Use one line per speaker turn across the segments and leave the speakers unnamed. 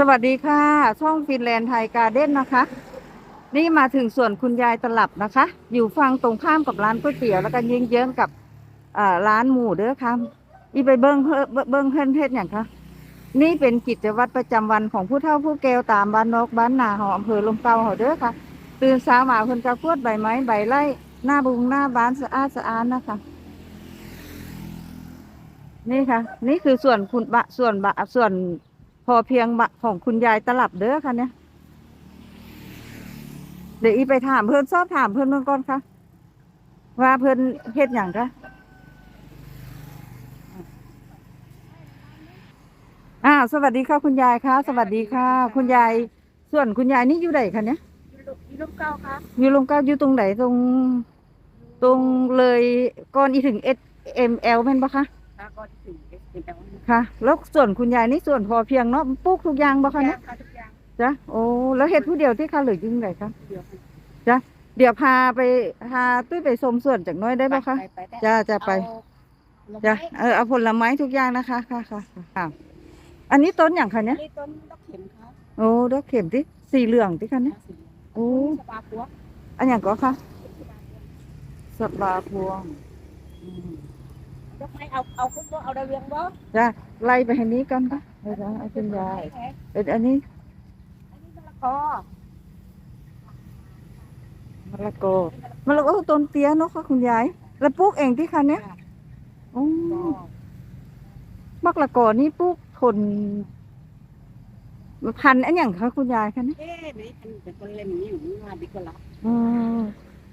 สวัสดีค่ะ ช่องฟินแลนด์ไทยการ์เด้นนะคะ นี่มาถึงส่วนคุณยายตลับนะคะ อยู่ฝั่งตรงข้ามกับร้านก๋วยเตี๋ยวแล้วก็เยื้องๆกับร้านหมูเด้อค่ะอีไปเบิ้งเพิ่นเบิ้งเพิ่นเฮ็ดอย่างคะนี่เป็นกิจวัตรประจำวันของผู้เฒ่าผู้แก่ตามบ้านนอกบ้านนาขออำเภอลมเก่าเฮาเด้อค่ะ ตื่นเช้ามาเพิ่นก็กวดใบไม้ใบไร่หน้าบุงหน้าบ้านสะอาดสะอาดนะคะ นี่ค่ะ นี่คือส่วนคุณบะส่วนบะส่วน พอเพียงบะของคุณยายตลับเด้อค่ะเนี่ยเดี๋ยวอีไปถามเพื่อนสอบถามเพื่อนเมื่อก่อนค่ะ ว่าเพื่อนเฮ็ดอย่างคะอ่า สวัสดีค่ะคุณยายค่ะ สวัสดีค่ะ คุณยาย ส่วนคุณยายนี่อยู่ไหนคะเนี่ย
มีลูกเก้าครับ
อยู่ลงเก้าอยู่ตรงไหนตรง ตรงเลยก่อนอีถึง S M L เป็นปะคะ
ตาก็ถึงเอสเอ็มเอล
ค่ะ แล้วส่วนคุณยายนี่ส่วนพอเพียงเนาะปลูกทุกอย่างบ่คะเนี่ย
ค่ะทุกอย่าง
จ้ะโอ้แล้วเฮ็ดผู้เดียวที่ค่ะหรือยังไงคะ
เดี๋ยว
เดี๋ยวพาไปพาตุ้ยไปชมส่วนจากน้อยได้ปะคะ
ไปได้
จ้าจะไป
เอา
จ้ะ
ดอกไม้
เออเอาผลไม้ทุกอย่างนะคะค่ะค่ะค่ะอันนี้ต้นอย่างคะเนี่ย
นี่ต้นดอกเข็มครับ
โอ้ดอกเข็มที่สีเหลืองที่คะเนี่ยโอ้
สปาปัว
อันอย่างก็ค่ะสบาพวง อืม
ดอกไม้เอาเอาคุณบ่เอาดาวเรืองบ่
จ้ะไล่ไปทางนี้กันปะเออจ้ะเอาคุณยายเอออันนี้
อันนี้มะละกอ
มะละกอมะละกอต้นเตี้ยเนาะค่ะคุณยายแล้วปลูกเองที่คะเนี่ยโอ้
ดอก
มะละกอนี่ปลูกทนพันธุ์อันอย่างคะคุณยายคะเนี่ย
เอ๊ะนี่มันเป็นคนเล่นนี่อยู่มาดีกว่าละ
อืม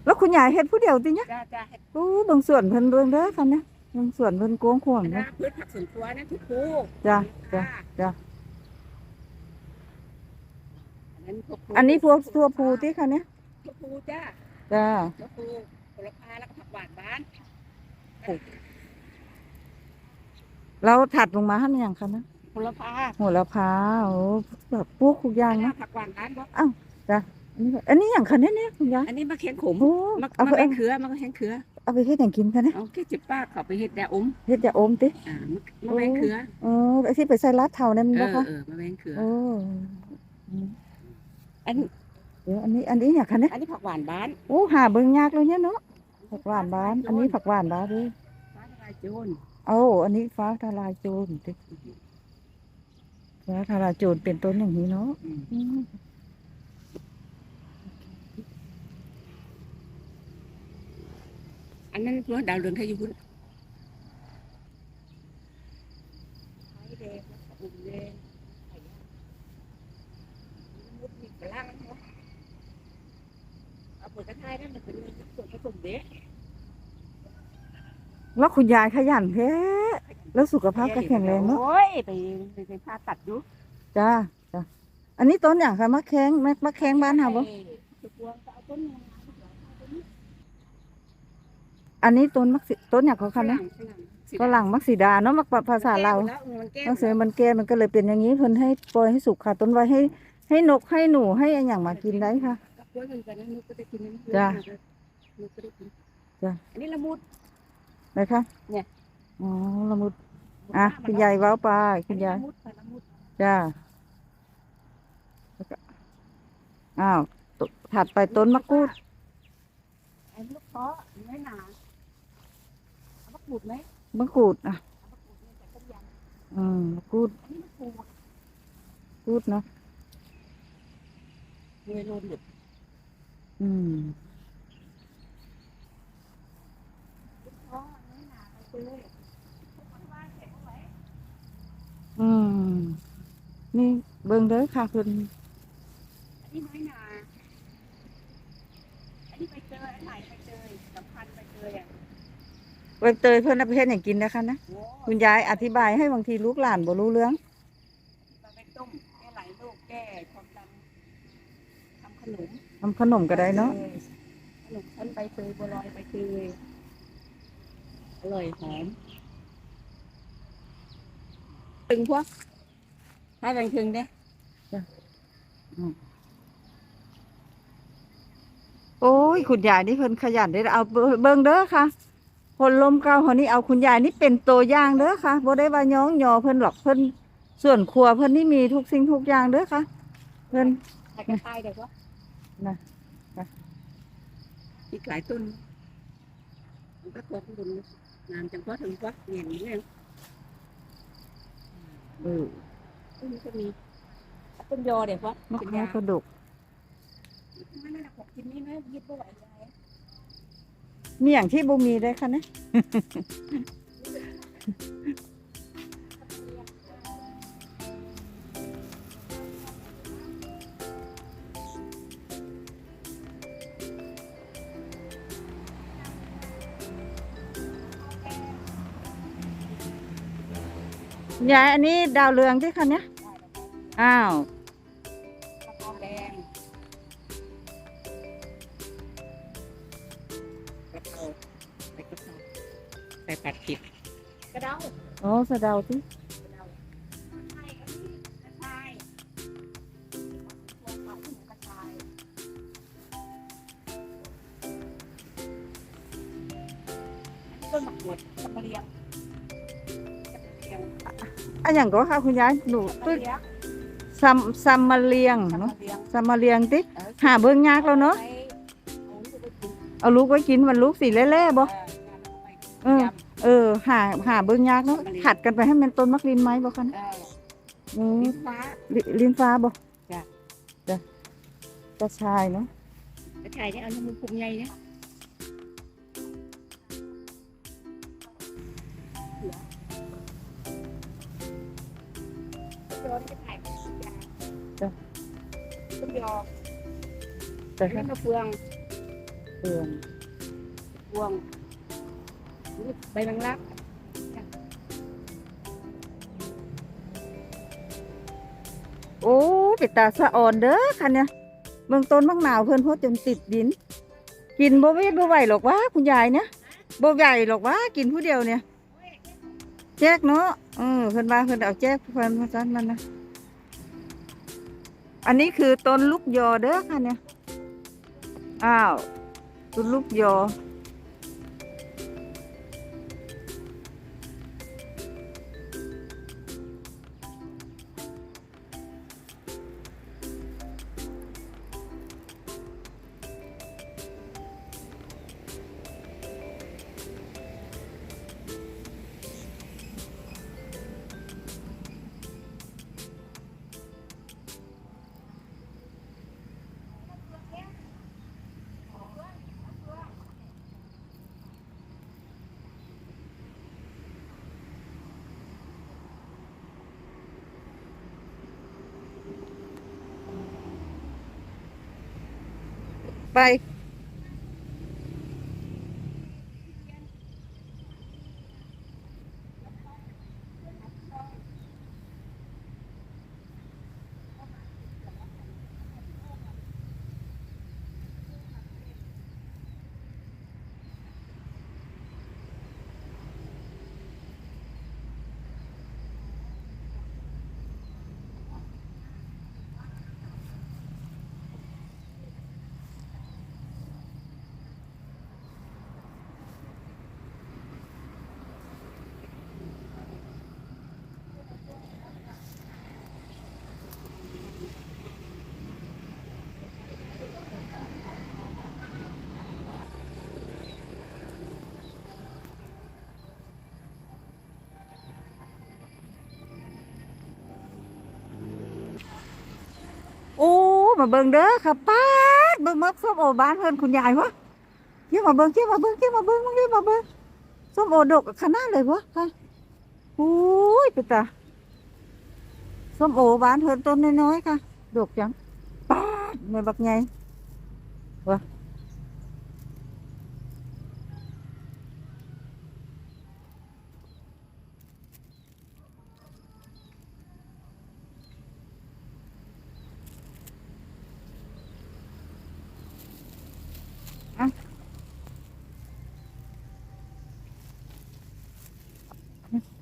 แล้วคุณยายเฮ็ดผู้เดียวติเนี่ย
จ้าจ้าเห็ด
โอ้บางส่วนเพิ่นเบิ่งเด้อค่ะเนี่ย บางส่วนเพิ่นโกงขวาง
นะ
เนาะ
พืชผักสวนครัวนะทุกคู่
จ้ะจ้ะจ้ะ
อันนั้นพวก
อันนี้พวกตัวภูติค่ะเนี่ย
พวกคู่จ้า
จ้า
พวกคู่ผลพาแล้วก็ผักหวานบ้าน
แล้วถัดลงมาหั่นอย่างคะนะ
ผลพา
โหระพาโอ้แบบปลูกทุกอย่างนะ
ผักหวานบ้านบ่
อันนี้อันนี้อย่างคะเนี่ยเนี่ยคุณยาย
อันนี้มะเขือขม
โอ้
มะ
เอา
มะ
ไป
เขือเขือมะเขือ เขือ
เอาไปเฮ็ดหยังกินคะเนี่ย
เอาแค่จิบป้าเขาไปเฮ็ดยาอม
เฮ็ดจะอมติ
อ่ามะมะแวงเขือ
อ๋อไอ้ที่ไปใส่ลาดเท่านั่น
เอ
บ่
อ
คะ
เออมะแวงเขือ
โอ้
อัน
เดี๋ยวอันนี้อันนี้อย่างคะเนี่ย
อันนี้ผักหวานบ้าน
โอ้หาเบิ่งยากเลยเนี่ยเนาะผักหวานบ้าน อันนี้ผักหวานบ้านเด้อ
ฟ้าทลายโจร
โอ้อันนี้ฟ้าทลายโจรติฟ้าทลายโจรเป็นต้นอย่างนี้เนาะ
อืม
อืม
อันนั้นเพื่อดาวเรืองไทยอยู่พุ่นไข่แดงแล้วก็อุ่นแดงไข่ยางมุดมีกระล่างเนาะเอาเปิดกระทายนั่นมันเป็นส่วนผสมเด็ก
แล้วคุณยายขยันแท้แล้วสุขภาพก็แข็งแรงเนาะ
โอ้ยไปไปไปผ่าตัดอยู่
จ้าจ้าอันนี้ต้นอย่างคะมะแข้งมะมะแข้งบ้านเฮาบ่
เออจะกลัวจะเอาต้นงามๆต้นนี้
อันนี้ต้นมักสิต้นอย่างเขาคะนะ
ฝรั่ง
ก็หลังมักสีดาเนาะมักภาษาเราว
มันแก้
มักเสือมันแก่มันก็เลยเป็นอย่างนี้เพิ่นให้ปล่อยให้สุกค่ะ ต้นไว้ให้ ให้นกให้หนูให้อันอย่างมากินได้ค่ะ
กับกล้วยเหมือนกันนะนุกก็ได้กินนะ
จ้ะ
นุกก็ได้กิน
จ้ะ
อันนี้ละมุด
นะคะ
เนี่ย
อ๋อละมุดอะคุณยายเว้าไปคุณยาย
ละมุดไปละมุด
จ้าแล้วก็อ้าวตถัดไปต้นมะกรูด
อันนี้ลูกเพาะไม่หนาเอามะ กรูดไหม
มะกรูดอะ
เอามะกรูดเนี่ยใส่ต้มยำ
อืมมะกรูด
อันนี้มะกรูด
มะกรูดเนาะ
เนยโรนหยุด
อืม
ลูกเพาะไม่หนาไปเลยพวกมันว่าแข็งเอาไว้
อืมนี่เบิ่งเด้อค่ะคุณ
อันนี้น้อยหนาอันนี้ใบเตยอันไหนใบเตยสำคัญใบเตยอะ
ใบเตยเพิ่นเอาไปเฮ็ดหยังกินนะคะนะ
โอ้
คุณยายอธิบายให้บางทีลูกหลานบ่รู้เรื่อง
เอาไปต้มแก้ไหลโรคแก้ความดันทำขนม
ทำขนมก็ได้เนาะ
ขนมชั้นใบเตยบัวลอยใบเตยอร่อยหอมถึงพวกให้แบ่งถึงเด้
โอ้ย คุณยายนี่เพิ่นขยันได้อเอาเบิ่งเบิ่งเด้อค่ะ คนลมเก่าคนนี้เอาคุณยายนี่เป็นตัวอย่างเด้อค่ะบ่ได้ว่าย้องยอเพิ่นหรอกเพิ่นส่วนครัวเพิ่นนี่มีทุกสิ่งทุกอย่างเด้อค่ะ เพิ่น
ใส่กระชายเดี๋ยวว่า
นะ
อีกหลายต้นมันก็ตัวคุณงานจังเพาะถึงว่าเงียนนี่เอง
เออ
ต้นนี้ก็มีต้นยอเดี๋ยวว่ามะเป็น
พร้าาวยกระดก
ไม่น่าขอบกินนี่นะยึดไม่ไหวเลย
มีอย่างที่บ่มีได้ค่ะนะยายอันนี้ดาวเรืองใช่คะเนี่ยอ้าว
สะเดา
เดา
ใช่อันนี้กระชายตัวผัดหมูกระชายต้นมะกรูดสับปะเรียงสับปะเรียง
อันอย่างก็ค่ะคุณยายหนูตึ๊ดซัมซัมมาเลียงเนาะซัมมาเลียงติหาเบิ่งยากแล้วเนาะเอาลูกไว้กินมันลูกสีเล่ๆบ่ หาหาเบิ่งยากเนาะขัดกันไปให้มันต้นมักลินไหมบ่คะเนี่ยอืม
ลิ้นฟ้า
ลิลิ้นฟ้าบ่
จ้ะ
จ้ะกระชายเนาะ
กระชายเนี่ยเอาน้ำมันปรุงใหญ่เนี่ยเหลือต้นยอนี่จะถ่ายเป็นยาต้นยอ
แต่
อัน
ถ้า
นี้มะเฟือง
เปลือง
พวงนี่ใบแมงลัก
โอ้ปิดตาสะอ่อนเด้อคันเนี่ยเมืองต้นมักหนาวเพิ่อนโพดจนติดดิน กินโบ่เวทบ่ไหวหรอกวะคุณยายเนี่ยโบใหญ่หรอกวะกินผู้เดียวเนี่ย แจกเนาะเออเพิ่อนว่าเพิ่อนเอาแจกเพิ่อนมาซันมันนะอันนี้คือต้นลูกยอเด้อค่ะเนี่ย อ้าว ต้นลูกยอ ไป โอ้ มาเบิ่งเด้อค่ะป้าดเบิ่งมักส้มโอบ้านเพิ่นคุณยายวะเกี่ยวมาเบิ่งเกี่ยวมาเบิ่งเกี่ยวมาเบิ่งมึงเกี่ยวมาเบิ่งส้มโอดกขนาดเลยวะค่ะโอ้ยไปตาส้มโอบ้านเพิ่นต้นน้อยๆค่ะ ดกจังป้าดแม่บักใหญ่วะ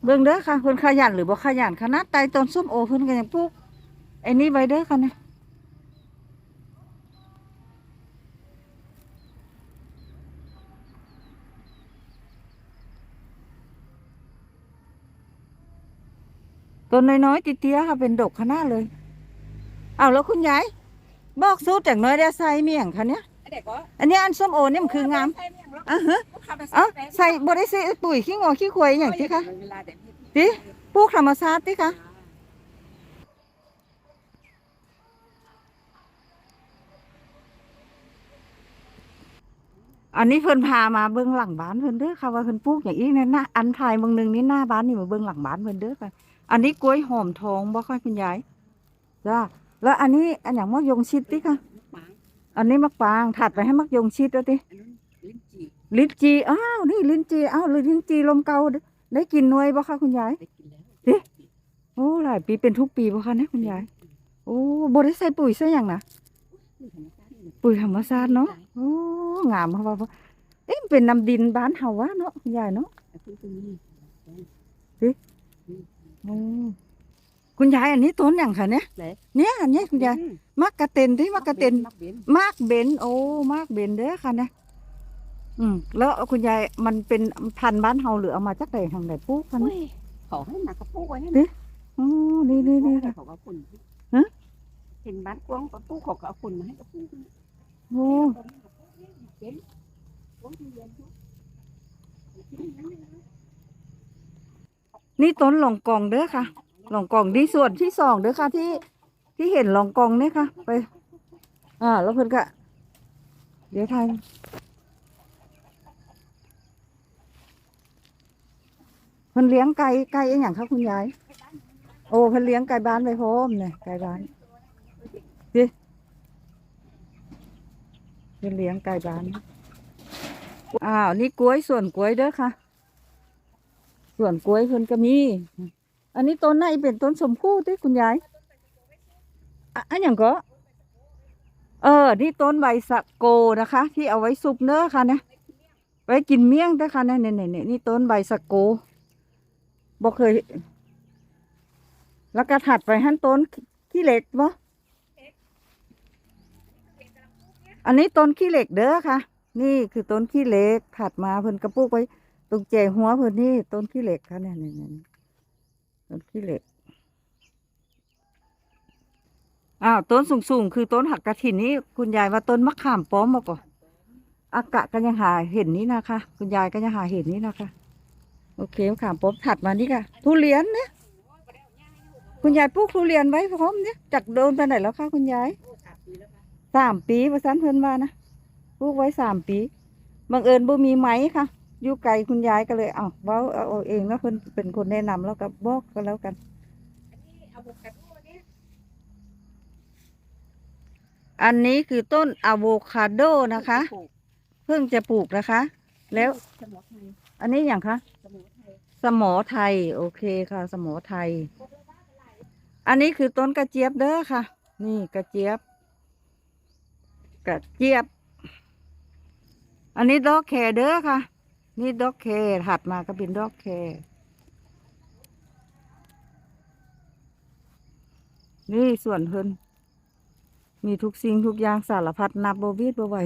เบิ่งเด้อค่ะเพิ่นขยันหรือบ่ขยันขนาดไตต้นส้มโอเพิ่นก็ยังปลูกไอ้นี่ไว้เด้อค่ะเนี่ยต้นน้อยๆติเตี้ยค่ะเป็นดกขนาดเลย เอาแล้วคุณยาย บอกสูตรจากน้อยได้ใส่เมี่ยงคะเนี่ย อันนี้อันส้มโอเนี่ยมันคืองามอะฮะเอ้าใส่บ่ได้ใส่ปุ๋ยขี้งอขี้ควายอย่างที่คะดิปลูกธรรมชาติติคะอันนี้เพิ่นพามาเบิ่งหลังบ้านเพิ่นเด้อค่ะว่าเพิ่นปลูกอย่างอีกเนี่ยหน้าอันถ่ายเบางหนึงนี่หน้าบ้านนี่มาเบิ่งหลังบ้านเพิ่นเด้อค่ะอันนี้กล้วยหอมทองบ่ค่อยคุณยายจ้าแล้วอันนี้อันอย่างมะยงชิดติค่ะ อันนี้มะปรางถัดไปให้มะยงชิดแล้วติ
ลิ้นจี่
ลิ้นจีอ้าวนี่ลิ้นจีอ้าวลิ้นจีลมเก่าเด้อได้กินหน่วยบ่คะคุณยาย
ได้กินแล้ว
เอ๊ะ โอ้หลายปีเป็นทุกปีบ่คะเนี่ยคุณยาย โอ้บ่ได้ใส่ปุ๋ยใส่หยังนะปุ๋ยธรรมชาติเนาะโอ้งามเพราะว่าเอ๊ะมันเป็นน้ำดินบ้านเฮาวะเนาะคุณยายเนาะโอ้ คุณยายอันนี้ต้นหยังคะเนี่ยเนี่ยอันเนี้ยคุณยายมักกะเต็นที่มักกะเต็นมากเบนโอ้มากเบนเด้อค่ะเนี่ยอืม แล้วคุณยายมันเป็นพันธุ์บ้านเฮาหรือเอามาจากไหนทางไหนปลูกกัน
ขอให้หนักกระปุกไว้
ดิอ๋อนี่นี่นี่ค่ะ
เขาก็คุณ
ฮะ
เห็นบ้านกว้างกระปุกเขาก็เอาคุณมาให้กระปุก
โอ้
เป็นโอ้ยเย็นทุก
นี่ต้นหลองกองเด้อค่ะห ลองกองที่ส่วนที่สองเด้อค่ะที่ที่เห็นลองกองเนี่ยค่ะ ไป อ่า แล้วเพิ่อนก็เดี๋ยวทายเพิ่นเลี้ยงไก่ไก่อหย่างคะคุณยาย โอ้เพิ่นเลี้ยงไก่บ้านไว้พร้อมเนี่ยไก่บ้านดิเพิ่นเลี้ยงไก่บ้านอ้าวนี่กล้วยส่วนกล้วยเด้อค่ะ ส่วนกล้วยเพิ่นก็มี อันนี้ต้นไหนเป็นต้นสมพู่ที่คุณยายอันอย่างก็ เออ นี่ต้นใบสะโกนะคะ ที่เอาไว้ซุปเนื้อค่ะเนี่ยไว้กินเมี่ยงนะคะเนี่ยเนี่ยเนี่ยนี่ต้นใบสะโกบอกเคย แล้วก็ถัดไปหั่นต้นขี้เหล็กบ่อันนี้ต้นขี้เหล็กเด้อค่ะ นี่คือต้นขี้เหล็กถัดมาเพิ่นกระปุกไว้ตรงแจหัวเพิ่นนี่ต้นขี้เหล็กค่ะเนี่ยเนี่ยเนี่ย ต้นขี้เหล็กอ้าวต้นสูงๆ คือต้นหักกระถินนี่คุณยายว่าต้นมะขามป้อมมาก่อนอากะก็ยังหาเห็นนี้นะคะ คุณยายก็ยังหาเห็นนี้นะคะ โอเคมะขามป้อมถัดมานี่ค่ะทุเรียนเนี่ยคุณยายปลูกทุเรียนไว้พร้อมเนี่ยจากโดนไปไหนแล้วคะคุณยายสามปีประสันเพิ่นว่านะปลูกไว้สามปีบังเอิญบ่มีไหมค่ะ อยู่ไกลคุณยายก็เลยเอาเว้าเอาเอาเองแล้วเพิ่นเป็นคนแนะนำแล้วก็บอกก็แล้วกัน
อะโวคาโดเนี่ย
อันนี้คือต้นอะโวคาโดนะคะ
ปลูก
เพิ่งจะปลูกนะคะ แล้ว
สมุนไพร
อันนี้อย่างคะ
สมุนไพร
สมอไทย โอเคค่ะ สมอไทย อันนี้คือต้นกระเจี๊ยบเด้อค่ะ นี่กระเจี๊ยบ กระเจี๊ยบ อันนี้ดอกแคร์เด้อค่ะ นี่ดอกแคถัดมาก็เป็นดอกแคนี่ส่วนเพิ่นมีทุกสิ่งทุกอย่างสารพัดนับโบวีดโบไหว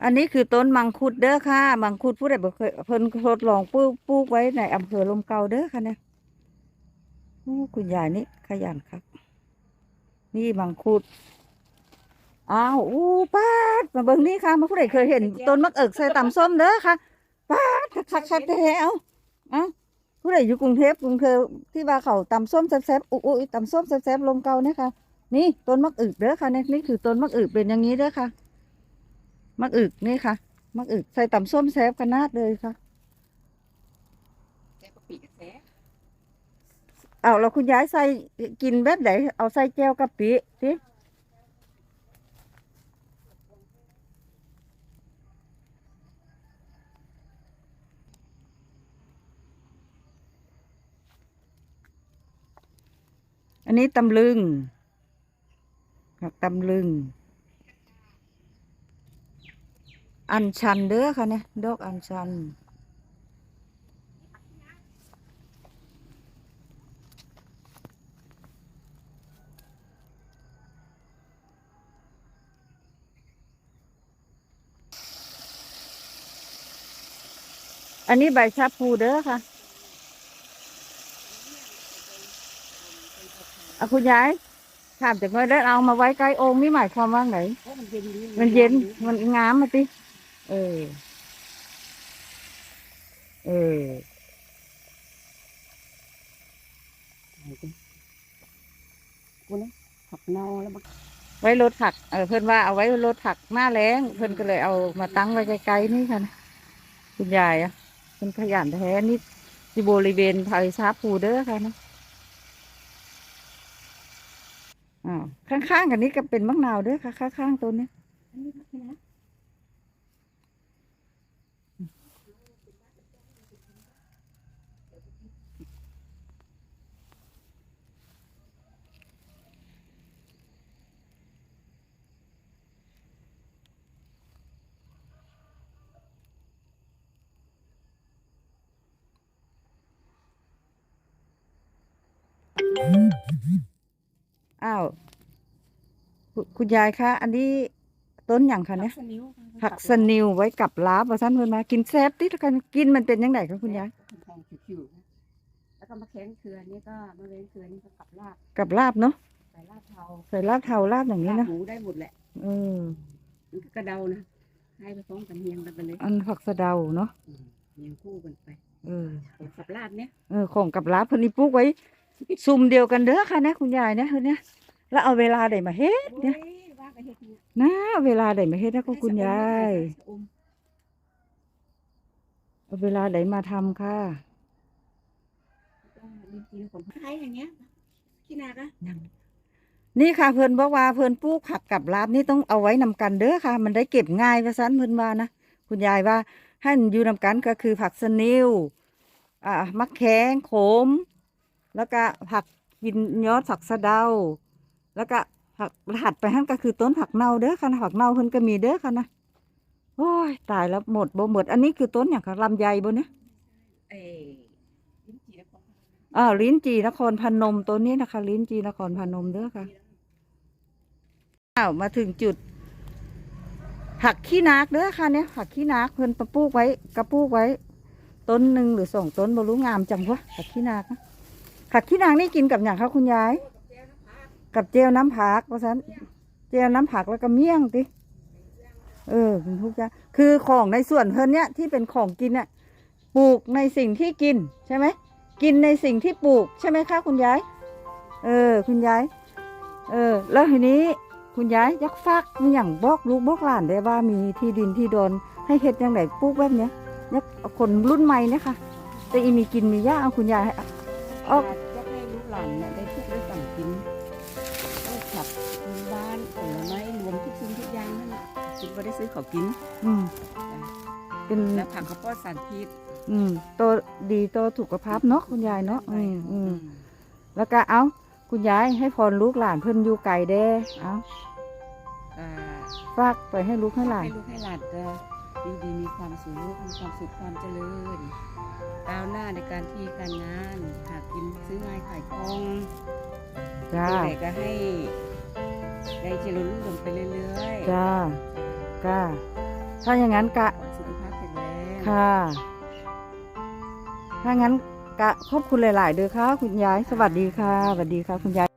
ออันนี้คือต้นมังคุดเด้อค่ะ มังคุดผู้ใดบ่เคยเพิ่นทดลองปลูกปลูกไว้ในอำเภอลมเก่าเด้อค่ะเนี่ยโอ้คุณยายนี่ขยันครับ นี่มังคุดอ้าวอู้ป้าดมาเบิ่งนี่ค่ะมาผู้ใดเคยเห็นต้นมักเอิกใส่ตำส้มเด้อค่ะป้าดคักๆคักแท้ๆเอาเอาผู้ใดอยู่กรุงเทพกรุงเทพที่ว่าเขาตำส้มแซ่บๆอุ้ยๆตำส้มแซ่บๆลมเก่าเนี่ยค่ะ นี่ต้นมักอึกเด้อค่ะเนี่ยนี่คือต้นมักอึกเป็นอย่างนี้เด้อค่ะ มักอึกนี่ค่ะ มักอึกใส่ตำส้มแซ่บขนาดเลยค่ะ
แกะกะปิกระแส
เอาแล้วคุณยายใส่กินแบบไหนเอาใส่แก้วกะปิสิอันนี้ตำลึงผักตำลึง อันชันเด้อค่ะเนี่ยดอกอันชัน อันนี้ใบชาพูเด้อค่ะอาคุณยายถามจากเมื่อได้เอามาไว้ใกล้องค์นี่หมายความว่าไห
นน
มันเย็นมันงามมาติ เออ เออ
กูนะผักเน่าแล้วมัน
ไว้รถผัก เออเพื่อนว่าเอาไว้รถผักหน้าแรงเพื่อนก็เลยเอามาตั้งไว้ไกลๆนี่ค่ะนะคุณยายอะเพื่อนขยันแท้นี่ที่บริเวณไทยชาพูเด้อค่ะนะอ่าวข้างๆกันนี้ก็เป็นมะนาวเด้อค่ะ ข้างๆต้นเนี้
อันนี้ผักนะ
อ้าวคุณคุณยายคะ อันนี้ต้นอย่างคะเนี่ย
ผักสนิ้ว
ผักสนิวไว้กับลาบว่าสั้นเพิ่นมา กินแซ่บติดกันกินมันเป็นยังไงคะคุณยาย
ทองผิวๆนะแล้วก็มะแข้งเขือนี่ก็มะเร็งเขือนี่ก็ขับลาบ
กับลาบเนาะ
ใส่ลาบเทา
ใส่ลาบเทาลาบอย่างนี้
ลา
นะ
บหมูได้หมดแหละ
เออ
มันก็กระเดานะให้ไปพร้อมกันเฮียงกันไปเลย
อันผักสะเดาเนาะ
อืมเฮียงคู่กันไป
เออ
ขับลาบเนี่ย
เออของกับลาบเพิ่นนี่ปลูกไว้ ซุ่มเดียวกันเด้อค่ะนะคุณยายนะเฮ้ยเนี่ยแล้วเอาเวลาใดมาเฮ็ด
โอ้
เนี่ย
ยว่าไปเฮ็ดเนี่ย
นะเวลาใดมาเฮ็ดนะก็คุณยาย
ชะอม
เอาเวลาใดมาทำค่ะ
ก็ลิ้นจี่ของไทยอย่างเงี้ยขี้นาก็
นี่ค่ะเพิ่นบอกว่าเพิ่นปลูกผักกับลาบนี่ต้องเอาไว้นำกันเด้อค่ะ มันได้เก็บง่ายว่าซั่นเพิ่นว่านะคุณยายว่าให้มันอยู่นำกันก็คือผักสะนิวอ่ามะแขงโขม แล้วก็ผักกินยอดผักสะเดา แล้วก็ผักถัดไปหั่นก็คือต้นผักเน่าเด้อค่ะนะผักเน่าเพิ่นก็มีเด้อค่ะนะโอ้ยตายแล้วหมดบ่หมด อันนี้คือต้นอย่างค่ะลำไยบ่เนี่ย
เอ้ยลิ้นจี่นคร
อ่าวลิ้นจีนครพนมตัวนี้นะคะ ลิ้นจีนครพนมเด้อค่ะอ้าวมาถึงจุด ผักขี้นากเด้อค่ะเนี่ยผักขี้นากเพิ่นประปลูกไว้กระปลูกไว้ ต้นหนึ่งหรือสองต้นบ่รู้งามจังวะผักขี้นากนะ ผักขี้นากนี่กินกับอย่างคะคุณยาย กับเจลน้ำผักว่าซันเจลน้ำผักแล้วก็เมี่ยงติเออคุณทุกอย่างคือของในส่วนเพิ่นเนี่ยที่เป็นของกินเนี่ยปลูกในสิ่งที่กินใช่ไหมกินในสิ่งที่ปลูกใช่ไหมคะคุณยาย เออ คุณยาย เออ แล้วทีนี้คุณยายยักฝากมีอย่างบอกลูกบอกหลานได้ว่ามีที่ดินที่โดนให้เฮ็ดยังไงปลูกแบบเนี้ยยักคนรุ่นใหม่เนี่ยค่ะแต่อีมีกินมียาเอาคุณยายให้ออก
ละกินไม่ได้ซื้อเขากิน
อืมเป็น
แล้วผักข้าวโพดสารพิษ
อืมตัวดีตัวสุขภาพเนาะคุณยายเนาะอืมอืมแล้วก็เอาคุณยายให้พรลูกหลานเพิ่นอยู่ไกลเด้เอา
อ่า
ฝากไปให้ลูกให้หลาน
ให้ลูกให้หลานก็ดีดีมีความสุขมีความสุขความเจริญก้าวหน้าในการที่การงานหากินซื้อง่ายขายคล่อง
จ้า
แต่ก็ให้ได้เจริญรุ่งเรืองไปเรื่อยๆ
จ้า ก้าถ้าอย่างนั้นกะ
ขอให้สุขภาพแข็งแรง
ค่ะ ถ้างั้นกะขอบคุณหลาย ๆ เด้อค่ะ คุณยาย สวัสดีค่ะ สวัสดีค่ะ คุณยาย